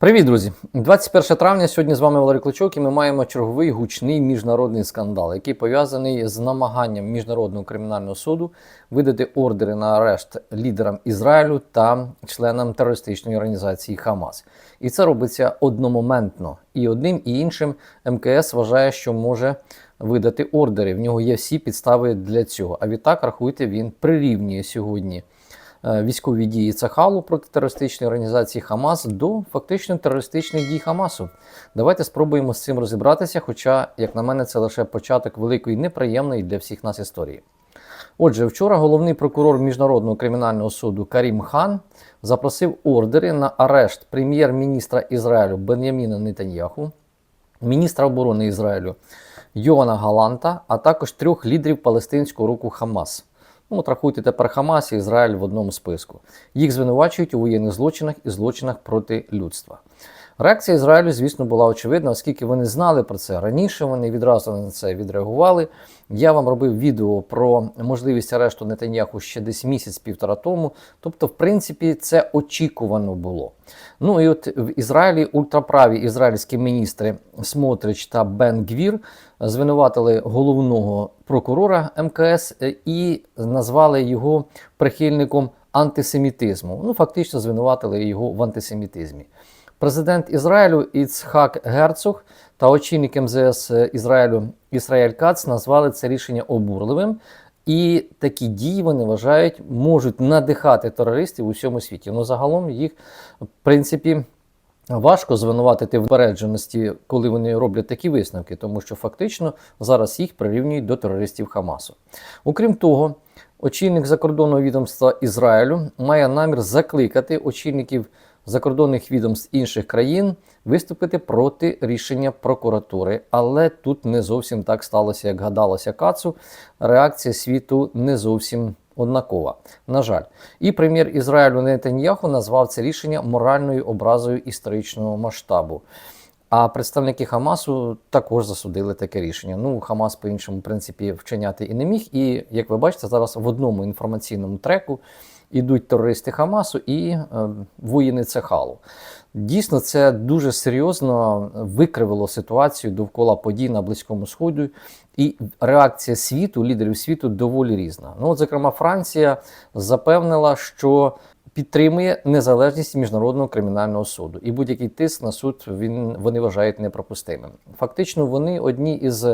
Привіт, друзі! 21 травня. Сьогодні з вами Валерій Клочок, і ми маємо черговий гучний міжнародний скандал, який пов'язаний з намаганням міжнародного кримінального суду видати ордери на арешт лідерам Ізраїлю та членам терористичної організації Хамас. І це робиться одномоментно. І одним і іншим МКС вважає, що може видати ордери. В нього є всі підстави для цього. А відтак, рахуйте, він прирівнює сьогодні військові дії Цахалу проти терористичної організації Хамас до фактично терористичних дій Хамасу. Давайте спробуємо з цим розібратися. Хоча, як на мене, це лише початок великої неприємної для всіх нас історії. Отже, вчора головний прокурор Міжнародного кримінального суду Карім Хан запросив ордери на арешт прем'єр-міністра Ізраїлю Бен'яміна Нетаньяху, міністра оборони Ізраїлю Йоана Галанта, а також трьох лідерів палестинського руху Хамас. Ну, от рахуйте тепер Хамас і Ізраїль в одному списку. Їх звинувачують у воєнних злочинах і злочинах проти людства. Реакція Ізраїлю, звісно, була очевидна, оскільки вони знали про це раніше. Вони відразу на це відреагували. Я вам робив відео про можливість арешту Нетаньяху ще десь місяць-півтора тому. Тобто, в принципі, це очікувано було. Ну і от в Ізраїлі ультраправі ізраїльські міністри Смотрич та Бен Гвір звинуватили головного прокурора МКС е, і назвали його прихильником антисемітизму. Ну, фактично звинуватили його в антисемітизмі. Президент Ізраїлю Іцхак Герцог та очільник МЗС Ізраїлю Ісраїль Кац назвали це рішення обурливим. І такі дії вони вважають можуть надихати терористів у всьому світі. Ну загалом їх в принципі важко звинуватити в попередженості, коли вони роблять такі висновки, тому що фактично зараз їх прирівнюють до терористів Хамасу. Окрім того, очільник закордонного відомства Ізраїлю має намір закликати очільників закордонних відомств інших країн виступити проти рішення прокуратури. Але тут не зовсім так сталося, як гадалося Кацу. Реакція світу не зовсім однакова. На жаль, і прем'єр Ізраїлю Нетаньяху назвав це рішення моральною образою історичного масштабу. А представники Хамасу також засудили таке рішення. Ну, Хамас по іншому принципі вчиняти і не міг. І як ви бачите, зараз в одному інформаційному треку ідуть терористи Хамасу і е, воїни Цехалу. Дійсно, це дуже серйозно викривило ситуацію довкола подій на Близькому Сході, і реакція світу, лідерів світу, доволі різна. Ну, от, зокрема, Франція запевнила, що підтримує незалежність міжнародного кримінального суду, і будь-який тиск на суд він вони вважають непропустимим. Фактично, вони одні із.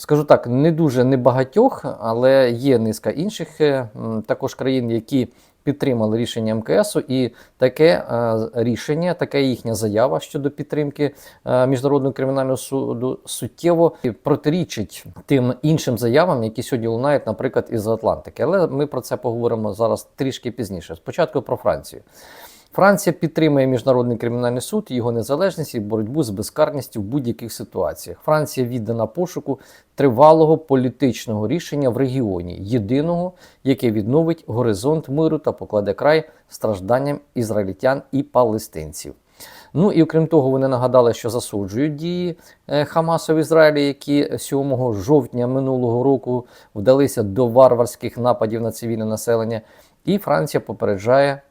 Скажу так, не дуже небагатьох, але є низка інших е, також країн, які підтримали рішення МКСу, і таке е, рішення, така їхня заява щодо підтримки е, міжнародного кримінального суду суттєво протирічить тим іншим заявам, які сьогодні лунають, наприклад, із Атлантики. Але ми про це поговоримо зараз трішки пізніше. Спочатку про Францію. Франція підтримує міжнародний кримінальний суд, його незалежність і боротьбу з безкарністю в будь-яких ситуаціях. Франція віддана пошуку тривалого політичного рішення в регіоні, єдиного, яке відновить горизонт миру та покладе край стражданням ізраїльтян і палестинців. Ну і окрім того, вони нагадали, що засуджують дії е, Хамасу в Ізраїлі, які 7 жовтня минулого року вдалися до варварських нападів на цивільне населення. І Франція попереджає по-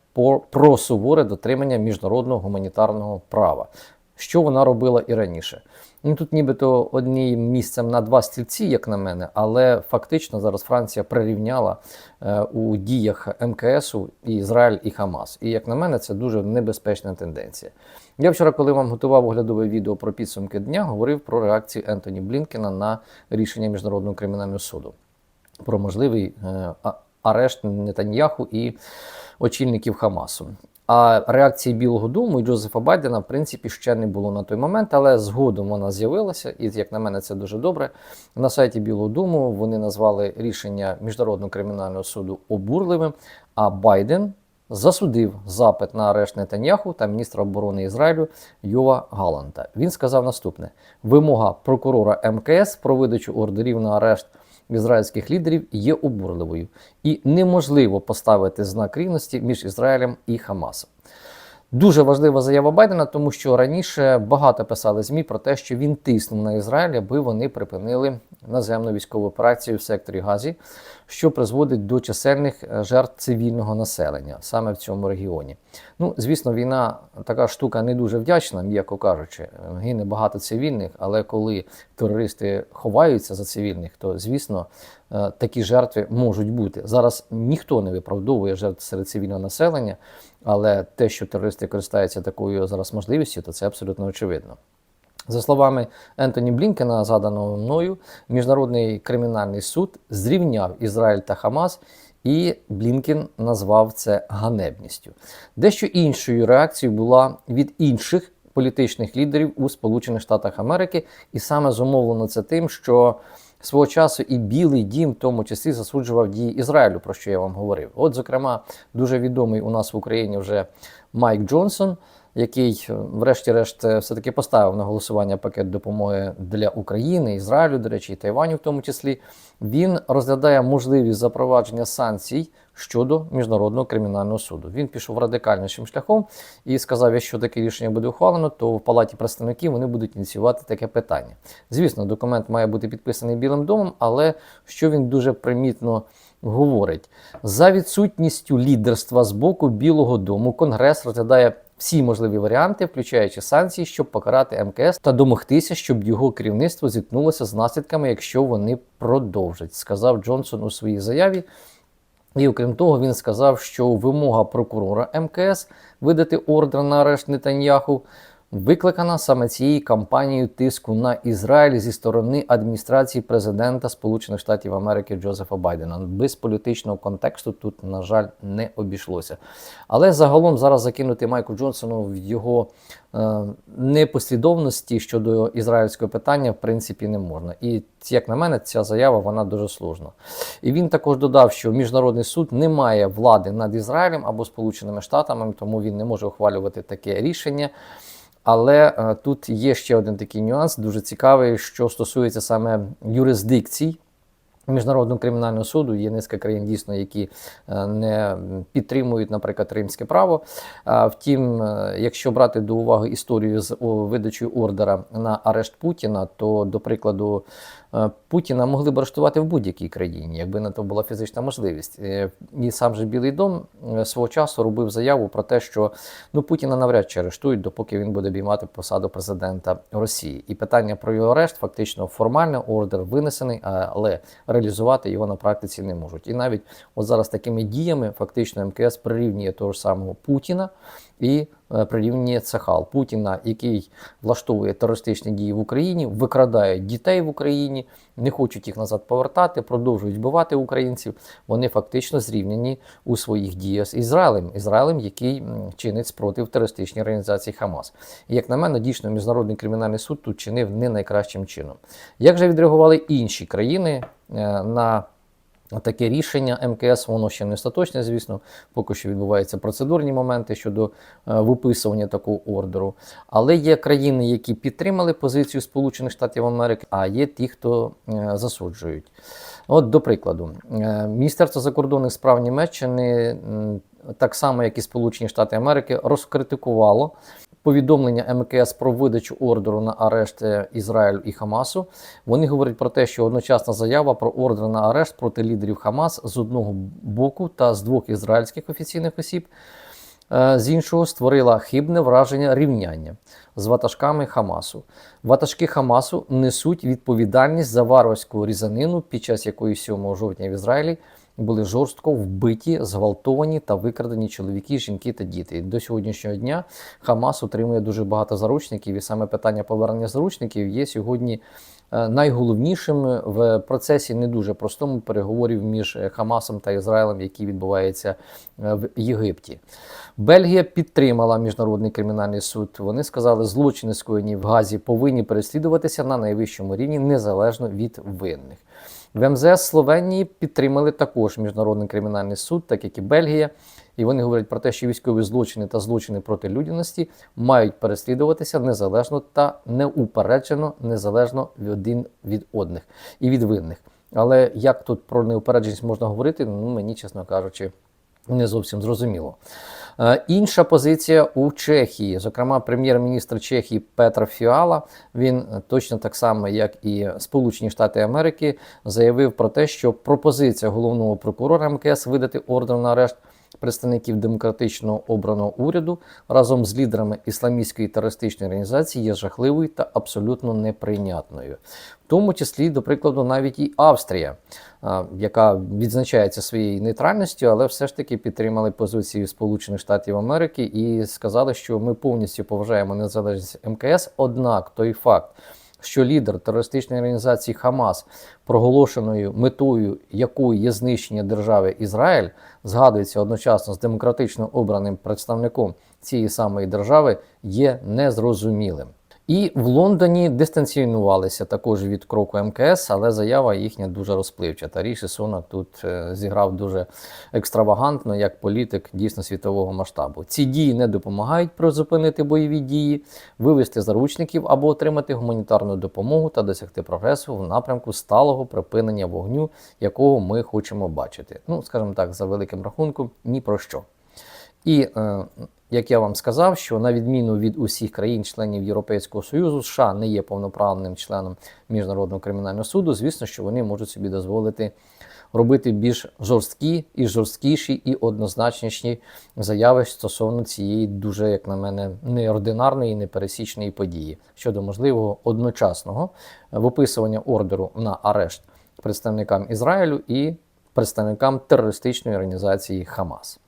про суворе дотримання міжнародного гуманітарного права, що вона робила і раніше. Ну тут нібито одним місцем на два стільці, як на мене, але фактично зараз Франція прирівняла е, у діях МКСу і Ізраїль і Хамас. І як на мене, це дуже небезпечна тенденція. Я вчора, коли вам готував оглядове відео про підсумки дня, говорив про реакцію Ентоні Блінкена на рішення Міжнародного кримінального суду про можливий е, арешт Нетаньяху і очільників Хамасу. А реакції Білого Дому і Джозефа Байдена, в принципі, ще не було на той момент, але згодом вона з'явилася, і як на мене, це дуже добре. На сайті Білого Дому вони назвали рішення Міжнародного кримінального суду обурливим. А Байден засудив запит на арешт Нетаньяху та міністра оборони Ізраїлю Йова Галанта. Він сказав наступне: вимога прокурора МКС про видачу ордерів на арешт ізраїльських лідерів є обурливою і неможливо поставити знак рівності між Ізраїлем і Хамасом. Дуже важлива заява Байдена, тому що раніше багато писали ЗМІ про те, що він тиснув на Ізраїль, аби вони припинили наземну військову операцію в секторі Газі, що призводить до чисельних е, жертв цивільного населення саме в цьому регіоні. Ну, звісно, війна така штука не дуже вдячна, м'яко кажучи. Гине багато цивільних, але коли терористи ховаються за цивільних, то звісно е, такі жертви можуть бути. Зараз ніхто не виправдовує жертв серед цивільного населення, але те, що терористи користаються такою зараз можливістю, то це абсолютно очевидно. За словами Ентоні Блінкена, згаданого мною, Міжнародний кримінальний суд зрівняв Ізраїль та Хамас, і Блінкен назвав це ганебністю. Дещо іншою реакцією була від інших політичних лідерів у Сполучених Штатах Америки, і саме зумовлено це тим, що свого часу і Білий Дім, в тому числі, засуджував дії Ізраїлю, про що я вам говорив. От, зокрема, дуже відомий у нас в Україні вже Майк Джонсон який, е, врешті-решт, е, все-таки поставив на голосування пакет допомоги для України, Ізраїлю, до речі, і Тайваню, в тому числі, він розглядає можливість запровадження санкцій щодо міжнародного кримінального суду. Він пішов радикальнішим шляхом і сказав, якщо таке рішення буде ухвалено, то в палаті представників вони будуть ініціювати таке питання. Звісно, документ має бути підписаний Білим домом, але що він дуже примітно говорить за відсутністю лідерства з боку Білого Дому, Конгрес розглядає всі можливі варіанти, включаючи санкції, щоб покарати МКС та домогтися, щоб його керівництво зіткнулося з наслідками, якщо вони продовжать, сказав Джонсон у своїй заяві. І окрім того, він сказав, що вимога прокурора МКС видати ордер на арешт Нетаньяху викликана саме цією кампанією тиску на Ізраїль зі сторони адміністрації президента Сполучених Штатів Америки Джозефа Байдена. Без політичного контексту тут, на жаль, не обійшлося. Але загалом зараз закинути Майку Джонсону в його е, непослідовності щодо ізраїльського питання, в принципі, не можна. І як на мене, ця заява вона дуже сложна. І він також додав, що міжнародний суд не має влади над Ізраїлем або Сполученими Штатами, тому він не може ухвалювати таке рішення. Але е, тут є ще один такий нюанс, дуже цікавий, що стосується саме юрисдикцій. Міжнародного кримінального суду є низка країн, дійсно, які е, не підтримують, наприклад, римське право. Втім, е, якщо брати до уваги історію з видачею ордера на арешт Путіна, то до прикладу Путіна могли б арештувати в будь-якій країні, якби на то була фізична можливість. Е, і сам же Білий Дом е, свого часу робив заяву про те, що ну Путіна навряд чи арештують, допоки він буде обіймати посаду президента Росії. І питання про його арешт фактично формально ордер винесений, але реалізувати його на практиці не можуть. І навіть от зараз такими діями фактично МКС прирівнює того ж самого Путіна і е, прирівнює Цехал Путіна, який влаштовує терористичні дії в Україні, викрадає дітей в Україні, не хочуть їх назад повертати, продовжують вбивати українців. Вони фактично зрівняні у своїх діях з Ізраїлем, Ізраїлем, який чинить спротив терористичній організації Хамас. І як на мене, дійсно міжнародний кримінальний суд тут чинив не найкращим чином. Як же відреагували інші країни е, на Таке рішення МКС, воно ще не остаточне, звісно, поки що відбуваються процедурні моменти щодо е, виписування такого ордеру. Але є країни, які підтримали позицію Сполучених Штатів Америки, а є ті, хто е, засуджують. От, до прикладу, е, Міністерство закордонних справ Німеччини, так само як і Сполучені Штати Америки, розкритикувало повідомлення МКС про видачу ордеру на арешт е, Ізраїлю і Хамасу. Вони говорять про те, що одночасна заява про ордер на арешт проти лідерів Хамас з одного боку та з двох ізраїльських офіційних осіб. Е, з іншого створила хибне враження рівняння з ватажками Хамасу. Ватажки Хамасу несуть відповідальність за варварську різанину, під час якої 7 жовтня в Ізраїлі були жорстко вбиті, зґвалтовані та викрадені чоловіки, жінки та діти. До сьогоднішнього дня Хамас отримує дуже багато заручників, і саме питання повернення заручників є сьогодні. Е, найголовнішим в процесі не дуже простому переговорів між Хамасом та Ізраїлем, який відбувається е, в Єгипті. Бельгія підтримала міжнародний кримінальний суд. Вони сказали, злочини скоєні в Газі повинні переслідуватися на найвищому рівні незалежно від винних. В МЗС Словенії підтримали також міжнародний кримінальний суд, так як і Бельгія. І вони говорять про те, що військові злочини та злочини проти людяності мають переслідуватися незалежно та неупереджено, незалежно один від одних і від винних. Але як тут про неупередженість можна говорити, ну мені, чесно кажучи, не зовсім зрозуміло. Е, Інша позиція у Чехії, зокрема, прем'єр-міністр Чехії Петр Фіала, він е, точно так само, як і Сполучені Штати Америки, заявив про те, що пропозиція головного прокурора МКС видати ордер на арешт представників демократично обраного уряду разом з лідерами ісламістської терористичної організації є жахливою та абсолютно неприйнятною. В тому числі, до прикладу, навіть і Австрія, яка відзначається своєю нейтральністю, але все ж таки підтримали позицію Сполучених Штатів Америки і сказали, що ми повністю поважаємо незалежність МКС. Однак той факт, що лідер терористичної організації Хамас, проголошеною метою якої є знищення держави Ізраїль, згадується одночасно з демократично обраним представником цієї самої держави, є незрозумілим. І в Лондоні дистанціонувалися також від кроку МКС, але заява їхня дуже розпливчата. Ріші Сунак тут е, зіграв дуже екстравагантно як політик дійсно світового масштабу. Ці дії не допомагають призупинити бойові дії, вивести заручників або отримати гуманітарну допомогу та досягти прогресу в напрямку сталого припинення вогню, якого ми хочемо бачити. Ну, скажімо так, за великим рахунком, ні про що. І е, як я вам сказав, що на відміну від усіх країн-членів Європейського Союзу, США не є повноправним членом Міжнародного кримінального суду. Звісно, що вони можуть собі дозволити робити більш жорсткі і жорсткіші і однозначніші заяви стосовно цієї дуже, як на мене, неординарної, і непересічної події щодо можливого одночасного виписування ордеру на арешт представникам Ізраїлю і представникам терористичної організації Хамас.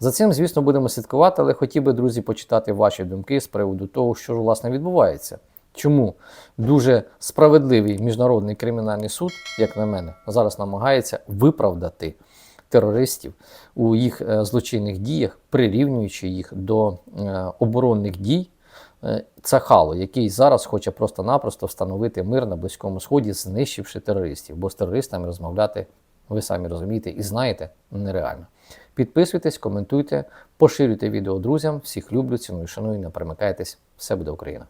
За цим, звісно, будемо слідкувати, але хотів би, друзі, почитати ваші думки з приводу того, що ж власне відбувається. Чому дуже справедливий міжнародний кримінальний суд, як на мене, зараз намагається виправдати терористів у їх е, злочинних діях, прирівнюючи їх до е, оборонних дій е, Цахалу, який зараз хоче просто-напросто встановити мир на Близькому Сході, знищивши терористів, бо з терористами розмовляти, ви самі розумієте і знаєте, нереально. Підписуйтесь, коментуйте, поширюйте відео друзям. Всіх люблю, ціную, шаную, не перемикайтесь. Все буде Україна!